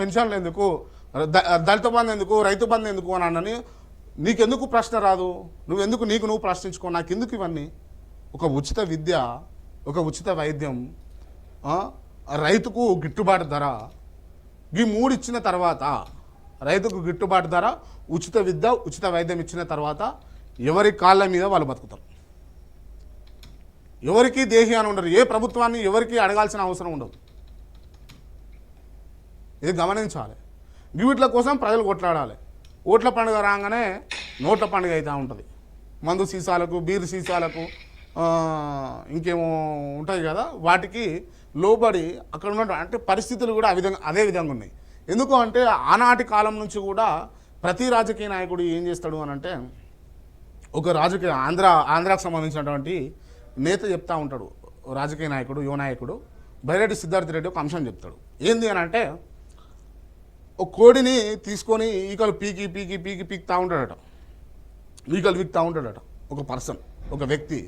పెన్షన్లు ఎందుకు దళిత బంధు ఎందుకు రైతు బంధు ఎందుకు అని అన్నని నీకెందుకు ప్రశ్న రాదు? నువ్వెందుకు నీకు నువ్వు ప్రశ్నించుకో? నాకు ఎందుకు ఇవన్నీ? ఒక ఉచిత విద్య ఒక ఉచిత వైద్యం రైతుకు గిట్టుబాటు ధర. ఈ మూడు ఇచ్చిన తర్వాత రైతుకు గిట్టుబాటు ధర ఉచిత విద్య ఉచిత వైద్యం ఇచ్చిన తర్వాత ఎవరి కాళ్ళ మీద వాళ్ళు బతుకుతారు? ఎవరికి దేహి అని ఉండరు. ఏ ప్రభుత్వాన్ని ఎవరికి అడగాల్సిన అవసరం ఉండదు. ఇది గమనించాలి. వీటిల కోసం ప్రజలు కొట్లాడాలి. ఓట్ల పండుగ రాగానే నోట్ల పండుగ అవుతూ ఉంటుంది. మందు సీసాలకు బీరు సీసాలకు ఇంకేమో ఉంటాయి కదా వాటికి లోబడి అక్కడ ఉన్న అంటే పరిస్థితులు కూడా ఆ విధంగా అదే విధంగా ఉన్నాయి. ఎందుకు అంటే ఆనాటి కాలం నుంచి కూడా ప్రతి రాజకీయ నాయకుడు ఏం చేస్తాడు అని అంటే ఒక రాజకీయ ఆంధ్ర ఆంధ్రాకు సంబంధించినటువంటి నేత చెప్తా ఉంటాడు. రాజకీయ నాయకుడు యువ నాయకుడు. బైరెడ్డి సిద్ధార్థ రెడ్డి ఒక అంశం చెప్తాడు. ఏంది అని అంటే ఒక కోడిని తీసుకొని ఈకలు పీకి పీకి పీకి పీకుతా ఉంటాడట. ఈకలు వీక్తా ఉంటాడట. ఒక పర్సన్ ఒక వ్యక్తి.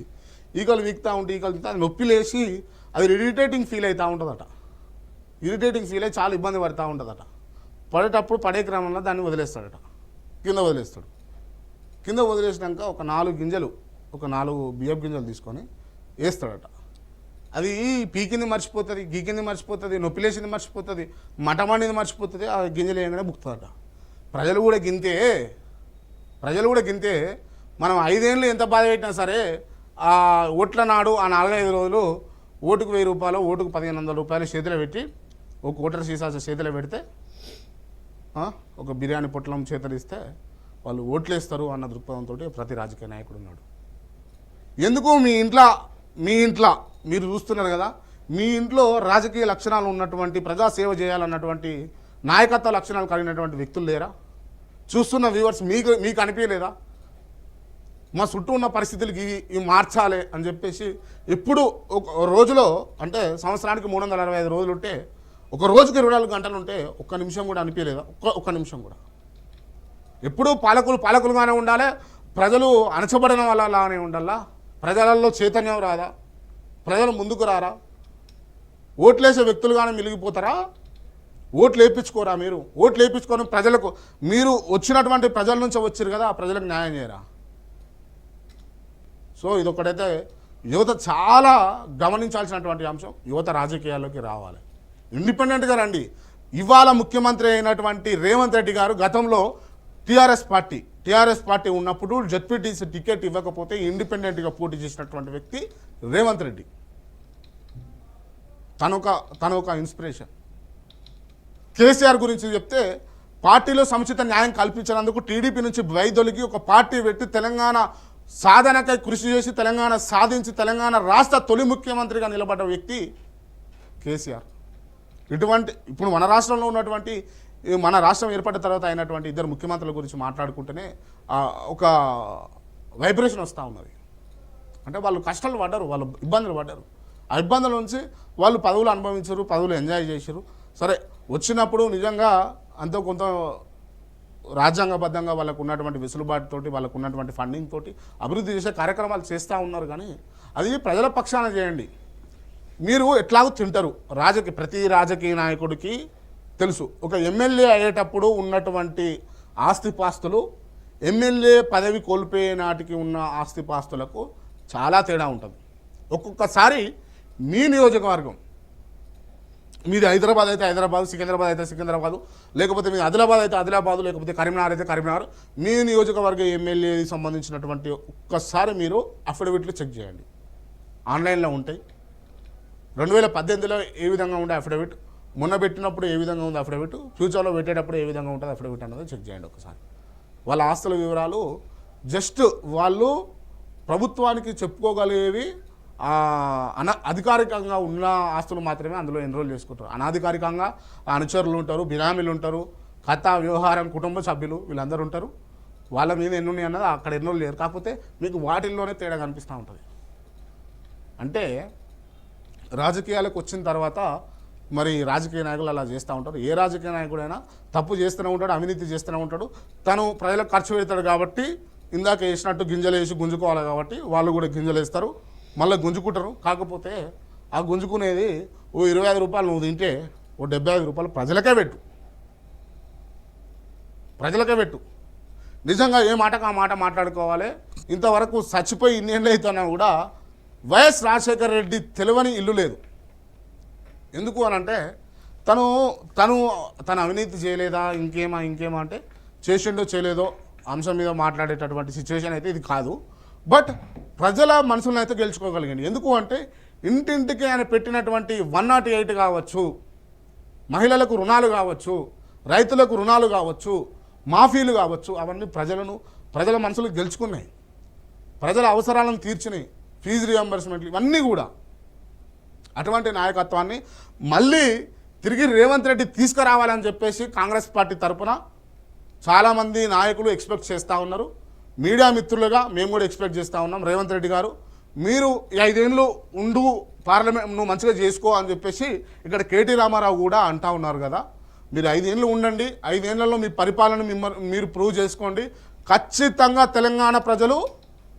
ఈకలు వీక్తా ఉంటే ఈకలు వీక్తా అది నొప్పి లేచి అది ఇరిటేటింగ్ ఫీల్ అవుతూ ఉంటుందట. ఇరిటేటింగ్ ఫీల్ అయి చాలా ఇబ్బంది పడుతూ ఉంటుందట. పడేటప్పుడు పడే క్రమంలో దాన్ని వదిలేస్తాడట. కింద వదిలేస్తాడు. కింద వదిలేసినాక ఒక నాలుగు గింజలు ఒక నాలుగు బియ్యపు గింజలు తీసుకొని వేస్తాడట. అది పీకింది మర్చిపోతుంది గీకింది మర్చిపోతుంది నొప్పిలేసింది మర్చిపోతుంది మటమండింది మర్చిపోతుంది ఆ గింజలు వేయగానే బుక్తుందట ప్రజలు కూడా గింతే ప్రజలు కూడా గింతే మనం ఐదేళ్ళు ఎంత బాధ పెట్టినా సరే ఆ ఓట్ల నాడు ఆ నాలుగైదు రోజులు ఓటుకు వెయ్యి రూపాయలు ఓటుకు పదిహేను వందల రూపాయలు చేతిలో పెట్టి ఒక ఓటర్ సీసా చేతిలో పెడితే ఒక బిర్యానీ పొట్లం చేతులు ఇస్తే వాళ్ళు ఓట్లేస్తారు అన్న దృక్పథంతో ప్రతి రాజకీయ నాయకుడు ఉన్నాడు. ఎందుకు మీ ఇంట్లో మీ ఇంట్లో మీరు చూస్తున్నారు కదా మీ ఇంట్లో రాజకీయ లక్షణాలు ఉన్నటువంటి ప్రజాసేవ చేయాలన్నటువంటి నాయకత్వ లక్షణాలు కలిగినటువంటి వ్యక్తులు లేరా? చూస్తున్న వ్యూవర్స్ మీకు మీకు అనిపించలేదా? మా చుట్టూ ఉన్న పరిస్థితులకి ఇవి- మార్చాలి అని చెప్పేసి ఇప్పుడు ఒక రోజులో అంటే సంవత్సరానికి మూడు వందల అరవై ఐదు రోజులు ఉంటే ఒక రోజుకి ఇరవై నాలుగు గంటలు ఉంటే ఒక్క నిమిషం కూడా అనిపించలేదా? ఒక్క ఒక్క నిమిషం కూడా. ఎప్పుడూ పాలకులు పాలకులుగానే ఉండాలి? ప్రజలు అణచబడిన వాళ్ళలానే ఉండాలా? ప్రజలలో చైతన్యం రాదా? ప్రజలు ముందుకు రారా? ఓట్లేసే వ్యక్తులుగానే మిలిగిపోతారా ఓట్లు వేయించుకోరా మీరు? ఓట్లు వేయించుకొని ప్రజలకు మీరు వచ్చినటువంటి ప్రజల నుంచి వచ్చారు కదా ఆ ప్రజలకు న్యాయం చేయరా? సో ఇదొకటైతే యువత చాలా గమనించాల్సినటువంటి అంశం. యువత రాజకీయాల్లోకి రావాలి. ఇండిపెండెంట్గా రండి. ఇవాళ ముఖ్యమంత్రి అయినటువంటి రేవంత్ రెడ్డి గారు గతంలో టీఆర్ఎస్ పార్టీ టీఆర్ఎస్ పార్టీ ఉన్నప్పుడు జడ్పీటీసీ టికెట్ ఇవ్వకపోతే ఇండిపెండెంట్గా పోటీ చేసినటువంటి వ్యక్తి రేవంత్ రెడ్డి. తనొక తన ఒక ఇన్స్పిరేషన్ కేసీఆర్ గురించి చెప్తే పార్టీలో సముచిత న్యాయం కల్పించినందుకు టీడీపీ నుంచి వైదొలిగి ఒక పార్టీ పెట్టి తెలంగాణ సాధనకై కృషి చేసి తెలంగాణ సాధించి తెలంగాణ రాష్ట్ర తొలి ముఖ్యమంత్రిగా నిలబడ్డ వ్యక్తి కేసీఆర్. ఇటువంటి ఇప్పుడు మన రాష్ట్రంలో ఉన్నటువంటి మన రాష్ట్రం ఏర్పడిన తర్వాత అయినటువంటి ఇద్దరు ముఖ్యమంత్రుల గురించి మాట్లాడుకుంటేనే ఒక వైబ్రేషన్ వస్తూ ఉన్నది. అంటే వాళ్ళు కష్టాలు పడ్డారు వాళ్ళు ఇబ్బందులు పడ్డారు. ఇబ్బందుల నుంచి వాళ్ళు పదవులు అనుభవించారు పదవులు ఎంజాయ్ చేశారు. సరే వచ్చినప్పుడు నిజంగా అంతో కొంత రాజ్యాంగబద్ధంగా వాళ్ళకు ఉన్నటువంటి వెసులుబాటుతోటి వాళ్ళకు ఉన్నటువంటి ఫండింగ్ తోటి అభివృద్ధి చేసే కార్యక్రమాలు చేస్తూ ఉన్నారు కానీ అది ప్రజల పక్షాన చేయండి. మీరు ఎట్లాగో తింటారు. రాజకీయ ప్రతి రాజకీయ నాయకుడికి తెలుసు. ఒక ఎమ్మెల్యే అయ్యేటప్పుడు ఉన్నటువంటి ఆస్తిపాస్తులు ఎమ్మెల్యే పదవి కోల్పోయే నాటికి ఉన్న ఆస్తిపాస్తులకు చాలా తేడా ఉంటుంది. ఒక్కొక్కసారి మీ నియోజకవర్గం. మీది హైదరాబాద్ అయితే హైదరాబాద్ సికింద్రాబాద్ అయితే సికింద్రాబాద్ లేకపోతే మీ ఆదిలాబాద్ అయితే ఆదిలాబాద్ లేకపోతే కరీంనగర్ అయితే కరీంనగర్ మీ నియోజకవర్గ ఎమ్మెల్యేకి సంబంధించినటువంటి ఒక్కసారి మీరు అఫిడవిట్లు చెక్ చేయండి. ఆన్లైన్లో ఉంటాయి. రెండు వేల పద్దెనిమిదిలో ఏ విధంగా ఉండే అఫిడవిట్ మొన్న పెట్టినప్పుడు ఏ విధంగా ఉంది అఫిడవిట్ ఫ్యూచర్లో పెట్టేటప్పుడు ఏ విధంగా ఉంటుంది అఫిడవిట్ అన్నది చెక్ చేయండి ఒకసారి వాళ్ళ ఆస్తుల వివరాలు జస్ట్ వాళ్ళు ప్రభుత్వానికి చెప్పుకోగలిగేవి అన అధికారికంగా ఉన్న ఆస్తులు మాత్రమే అందులో ఎన్రోల్ చేసుకుంటారు. అనాధికారికంగా అనుచరులు ఉంటారు బినామీలు ఉంటారు కథ వ్యవహారం కుటుంబ సభ్యులు వీళ్ళందరూ ఉంటారు. వాళ్ళ మీద ఎన్ని ఉన్నాయి అన్నది అక్కడ ఎన్రోల్ లేరు కాకపోతే మీకు వాటిల్లోనే తేడా కనిపిస్తూ ఉంటుంది. అంటే రాజకీయాలకు వచ్చిన తర్వాత మరి రాజకీయ నాయకులు అలా చేస్తూ ఉంటారు. ఏ రాజకీయ నాయకుడైనా తప్పు చేస్తూనే ఉంటాడు అవినీతి చేస్తూనే ఉంటాడు. తను ప్రజలకు ఖర్చు పెడతాడు కాబట్టి ఇందాక వేసినట్టు గింజలు వేసి గుంజుకోవాలి కాబట్టి వాళ్ళు కూడా గింజలు వేస్తారు మళ్ళీ గుంజుకుంటారు. కాకపోతే ఆ గుంజుకునేది ఓ ఇరవై ఐదు రూపాయలు నువ్వు తింటే ఓ డెబ్బై ఐదు రూపాయలు ప్రజలకే పెట్టు. ప్రజలకే పెట్టు. నిజంగా ఏ మాటకు ఆ మాట మాట్లాడుకోవాలి? ఇంతవరకు చచ్చిపోయి ఇన్నేళ్ళు అవుతున్నా కూడా వైఎస్ రాజశేఖర రెడ్డి తెలియని ఇల్లు లేదు. ఎందుకు అని అంటే తను తను తన అవినీతి చేయలేదా? ఇంకేమా ఇంకేమా అంటే చేసిండో చేయలేదో అంశం మీద మాట్లాడేటటువంటి సిచ్యువేషన్ అయితే ఇది కాదు. బట్ ప్రజల మనసులను అయితే గెలుచుకోగలిగింది. ఎందుకు అంటే ఇంటింటికి ఆయన పెట్టినటువంటి వన్ నాట్ ఎయిట్ కావచ్చు మహిళలకు రుణాలు కావచ్చు రైతులకు రుణాలు కావచ్చు మాఫీలు కావచ్చు అవన్నీ ప్రజలను ప్రజల మనసులు గెలుచుకున్నాయి. ప్రజల అవసరాలను తీర్చినాయి. ఫీజు రియంబర్స్మెంట్లు ఇవన్నీ కూడా. అటువంటి నాయకత్వాన్ని మళ్ళీ తిరిగి రేవంత్ రెడ్డి తీసుకురావాలని చెప్పేసి కాంగ్రెస్ పార్టీ తరపున చాలామంది నాయకులు ఎక్స్పెక్ట్ చేస్తూ ఉన్నారు. మీడియా మిత్రులుగా మేము కూడా ఎక్స్పెక్ట్ చేస్తూ ఉన్నాం. రేవంత్ రెడ్డి గారు మీరు ఐదేళ్ళు ఉండు పార్లమెంట్ నువ్వు మంచిగా చేసుకో అని చెప్పేసి ఇక్కడ కేటీ రామారావు కూడా అంటా ఉన్నారు కదా. మీరు ఐదేళ్ళు ఉండండి. ఐదేళ్ళలో మీ పరిపాలన మిమ్మల్ని మీరు ప్రూవ్ చేసుకోండి. ఖచ్చితంగా తెలంగాణ ప్రజలు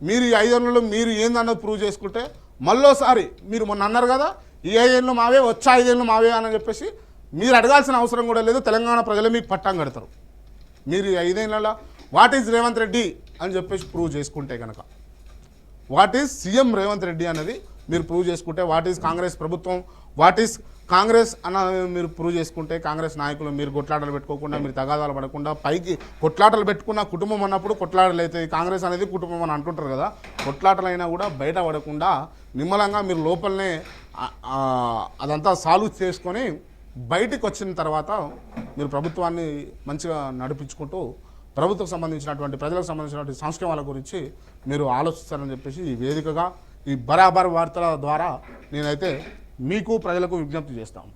మీరు ఈ ఐదేళ్ళలో మీరు ఏందన్నది ప్రూవ్ చేసుకుంటే మళ్ళోసారి మీరు మొన్న అన్నారు కదా ఈ ఐదేళ్ళు మావే వచ్చే ఐదేళ్ళు మావే అని చెప్పేసి మీరు అడగాల్సిన అవసరం కూడా లేదు. తెలంగాణ ప్రజలు మీకు పట్టం కడతారు. మీరు ఈ ఐదేళ్ళలో వాట్ ఈజ్ రేవంత్ రెడ్డి అని చెప్పేసి ప్రూవ్ చేసుకుంటే కనుక what is CM Revanth Reddy అనేది మీరు ప్రూవ్ చేసుకుంటే వాట్ ఈజ్ కాంగ్రెస్ ప్రభుత్వం వాట్ ఈజ్ కాంగ్రెస్ అన్న మీరు ప్రూవ్ చేసుకుంటే కాంగ్రెస్ నాయకులు మీరు కొట్లాటలు పెట్టుకోకుండా మీరు తగాదాలు పడకుండా పైకి కొట్లాటలు పెట్టుకున్న కుటుంబం అన్నప్పుడు కొట్లాటలు అవుతాయి. కాంగ్రెస్ అనేది కుటుంబం అని అంటుంటారు కదా కొట్లాటలైనా కూడా బయట పడకుండా నిమ్మలంగా మీరు లోపలనే అదంతా సాల్వ్ చేసుకొని బయటికి వచ్చిన తర్వాత మీరు ప్రభుత్వాన్ని మంచిగా నడిపించుకుంటూ ప్రభుత్వం సంబంధించినటువంటి ప్రజలకు సంబంధించినటువంటి సంస్కరణల గురించి మీరు ఆలోచిస్తారని చెప్పేసి ఈ వేదికగా ఈ బరాబర్ వార్తల ద్వారా నేనైతే మీకు ప్రజలకు విజ్ఞప్తి చేస్తాను.